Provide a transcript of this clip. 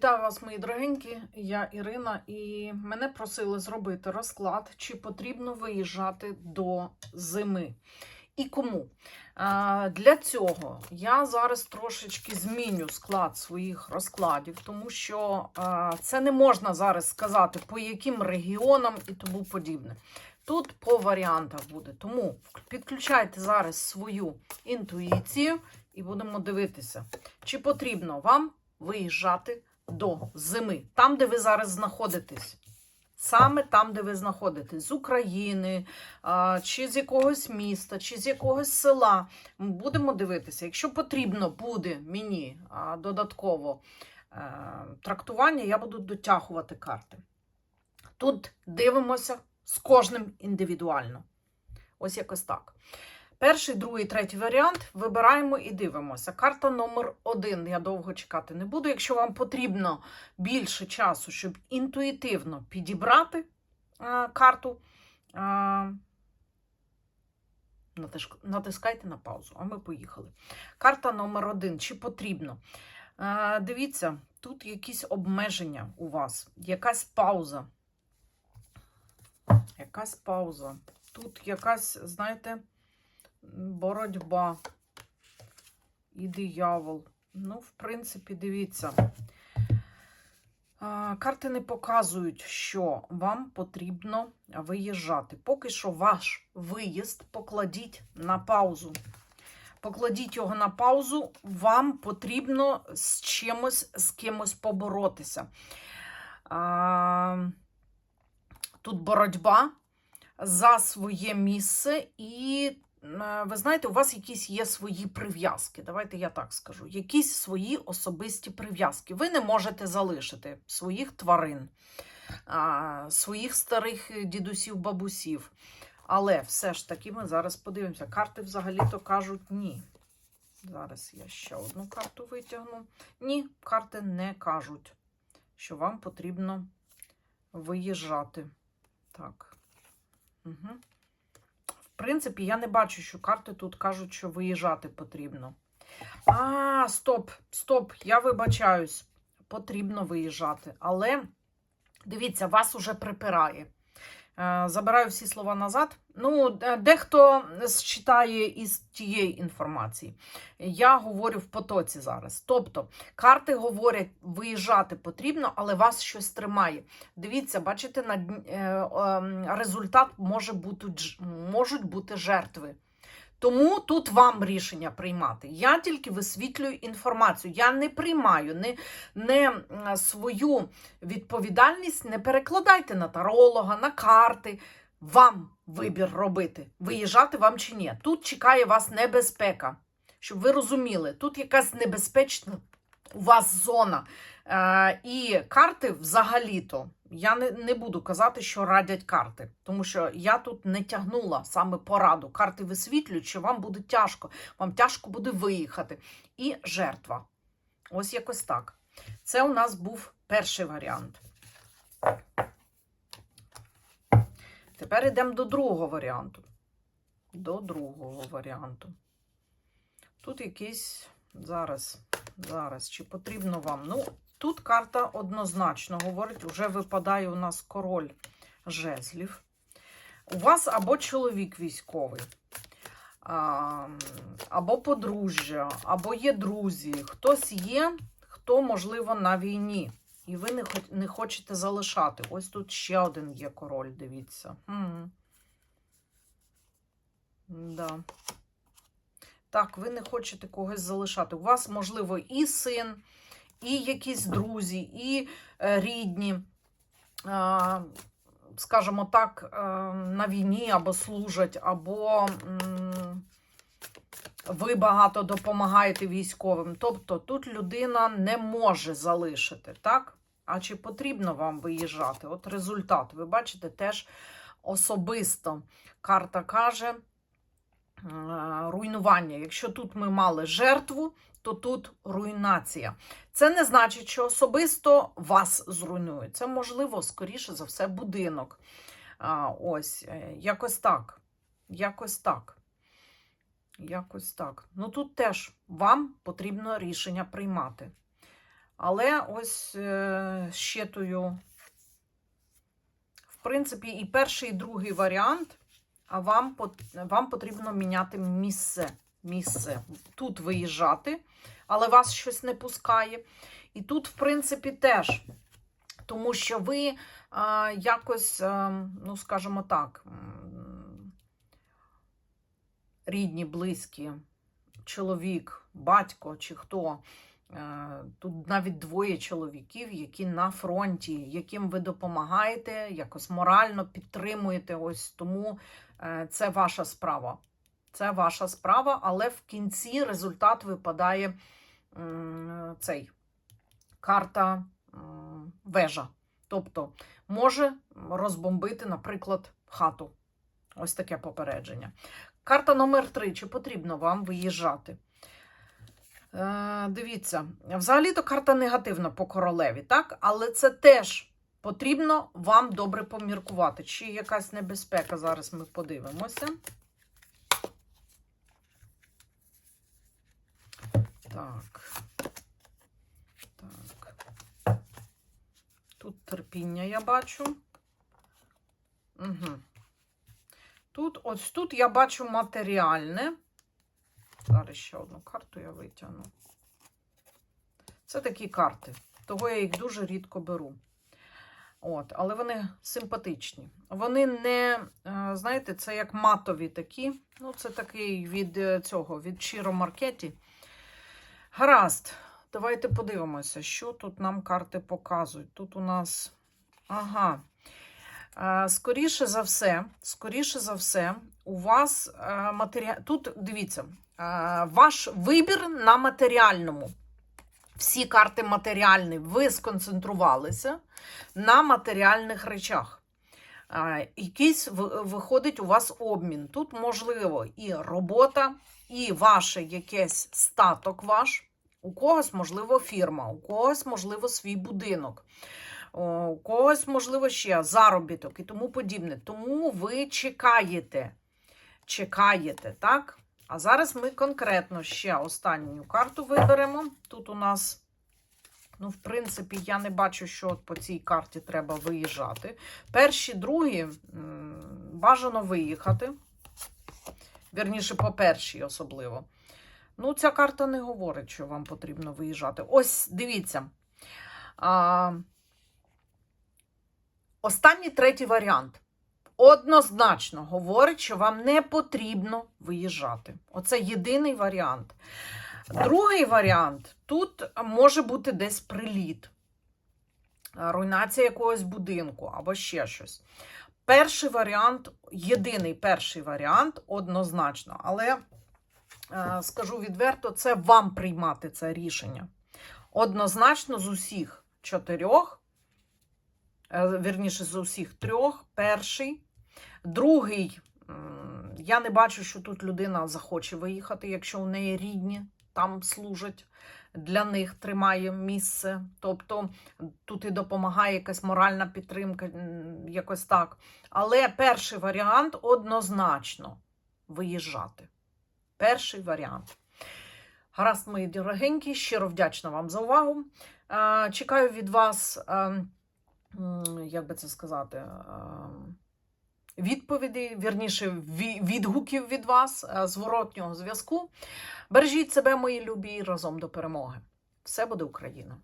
Вітаю вас, мої дорогенькі. Я Ірина, і мене просили зробити розклад, чи потрібно виїжджати до зими. І кому? Для цього я зараз трошечки зміню склад своїх розкладів, тому що це не можна зараз сказати, по яким регіонам і тому подібне. Тут по варіантах буде. Тому підключайте зараз свою інтуїцію і будемо дивитися, чи потрібно вам виїжджати до зими, там, де ви зараз знаходитесь. Саме там, де ви знаходитесь, з України, чи з якогось міста, чи з якогось села. Будемо дивитися. Якщо потрібно буде мені додатково е, трактування, я буду дотягувати карти. Тут дивимося з кожним індивідуально. Ось якось так. Перший, другий, третій варіант вибираємо і дивимося. Карта номер один. Я довго чекати не буду. Якщо вам потрібно більше часу, щоб інтуїтивно підібрати а, карту, а, натискайте на паузу, а ми поїхали. Карта номер один. Чи потрібно? А, дивіться, тут якісь обмеження у вас, якась пауза. Якась пауза. Тут якась, знаєте, боротьба і диявол. Ну, в принципі, дивіться. Карти не показують, що вам потрібно виїжджати. Поки що ваш виїзд покладіть на паузу. Покладіть його на паузу, вам потрібно з чимось, з кимось поборотися. Тут боротьба за своє місце, і ви знаєте, у вас якісь є свої прив'язки. Давайте я так скажу. Якісь свої особисті прив'язки. Ви не можете залишити своїх тварин, своїх старих дідусів, бабусів. Але все ж таки ми зараз подивимося. Карти взагалі-то кажуть ні. Зараз я ще одну карту витягну. Ні, карти не кажуть, що вам потрібно виїжджати. Так. Угу. Принципі, я не бачу, що карти тут кажуть, що виїжджати потрібно. А, стоп, стоп, я вибачаюсь. Потрібно виїжджати. Але дивіться, вас уже припирає. Е, Забираю всі слова назад. Ну, дехто считає із тієї інформації. Я говорю в потоці зараз. Тобто, карти говорять, виїжджати потрібно, але вас щось тримає. Дивіться, бачите, на е, е, результат може бути, можуть бути жертви. Тому тут вам рішення приймати. Я тільки висвітлюю інформацію. Я не приймаю, не, не свою відповідальність не перекладайте на таролога, на карти. Вам вибір робити, виїжджати вам чи ні. Тут чекає вас небезпека. Щоб ви розуміли, тут якась небезпечна у вас зона. Е, і карти взагалі-то. Я не, не буду казати, що радять карти, тому що я тут не тягнула саме пораду. Карти висвітлюють, що вам буде тяжко, вам тяжко буде виїхати. І жертва. Ось якось так. Це у нас був перший варіант. Тепер йдемо до другого варіанту. До другого варіанту. Тут якийсь зараз, зараз, чи потрібно вам. Ну, тут карта однозначно говорить, вже випадає у нас король жезлів. У вас або чоловік військовий, або подружжя, або є друзі. Хтось є, хто, можливо, на війні. І ви не, хо- не хочете залишати. Ось тут ще один є король, дивіться. М. Да. Так, ви не хочете когось залишати. У вас, можливо, і син, і якісь друзі, і е, рідні, скажімо так, е, на війні або служать, або ви багато допомагаєте військовим. Тобто тут людина не може залишити, так? А чи потрібно вам виїжджати? От результат, ви бачите, теж особисто карта каже руйнування. Якщо тут ми мали жертву, то тут руйнація. Це не значить, що особисто вас зруйнує. Це можливо, скоріше за все, будинок. Ось, е, якось так. Якось так. Якось так. Ну тут теж вам потрібно рішення приймати. Але ось е, щитую. В принципі, і перший, і другий варіант, а вам, вам потрібно міняти місце. місце. Тут виїжджати, але вас щось не пускає. І тут, в принципі, теж. Тому що ви а, якось, а, ну, скажімо так, рідні, близькі, чоловік, батько чи хто. Е, Тут навіть двоє чоловіків, які на фронті, яким ви допомагаєте, якось морально підтримуєте. Ось тому е, це ваша справа. Це ваша справа, але в кінці результат випадає цей карта вежа. Тобто може розбомбити, наприклад, хату. Ось таке попередження. Карта номер 3. Чи потрібно вам виїжджати? Е, дивіться, взагалі-то карта негативна по королеві, так? Але це теж потрібно вам добре поміркувати. Чи якась небезпека? Зараз ми подивимося. Так. Так. Тут терпіння я бачу. Угу. Тут, ось тут я бачу матеріальне. Зараз ще одну карту я витягну. Це такі карти. Того я їх дуже рідко беру. От, але вони симпатичні. Вони не, е, знаєте, це як матові такі. Ну, це такий від е, цього, від Чіро Маркеті. Гаразд, давайте подивимося, що тут нам карти показують. Тут у нас. Ага. Скоріше за все, скоріше за все, у вас матеріал. Тут дивіться, ваш вибір на матеріальному. Всі карти матеріальні, ви сконцентрувалися на матеріальних речах. Якийсь виходить у вас обмін. Тут можливо і робота, і ваше якийсь статок ваш. У когось, можливо, фірма, у когось, можливо, свій будинок, у когось, можливо, ще заробіток і тому подібне. Тому ви чекаєте, чекаєте, так? А зараз ми конкретно ще останню карту виберемо. Тут у нас, ну, в принципі, я не бачу, що по цій карті треба виїжджати. Перші, другі, бажано виїхати. Вірніше, по першій особливо. Ну, ця карта не говорить, що вам потрібно виїжджати. Ось, дивіться. А, останній третій варіант. Однозначно говорить, що вам не потрібно виїжджати. Оце єдиний варіант. Другий варіант тут може бути десь приліт, руйнація якогось будинку або ще щось. Перший варіант, єдиний перший варіант, однозначно, але е, скажу відверто, це вам приймати це рішення. Однозначно, з усіх чотирьох, е, вірніше, з усіх трьох, перший, другий, я не бачу, що тут людина захоче виїхати, якщо у неї рідні там служать, для них тримає місце. Тобто тут і допомагає якась моральна підтримка, якось так. Але перший варіант однозначно виїжджати. Перший варіант. Гаразд, мої дорогенькі, щиро вдячна вам за увагу. Е, Чекаю від вас, е, м, як би це сказати, е, відповіді, вірніше, відгуків від вас, е, зворотнього зв'язку. Бережіть себе, мої любі, разом до перемоги. Все буде Україна!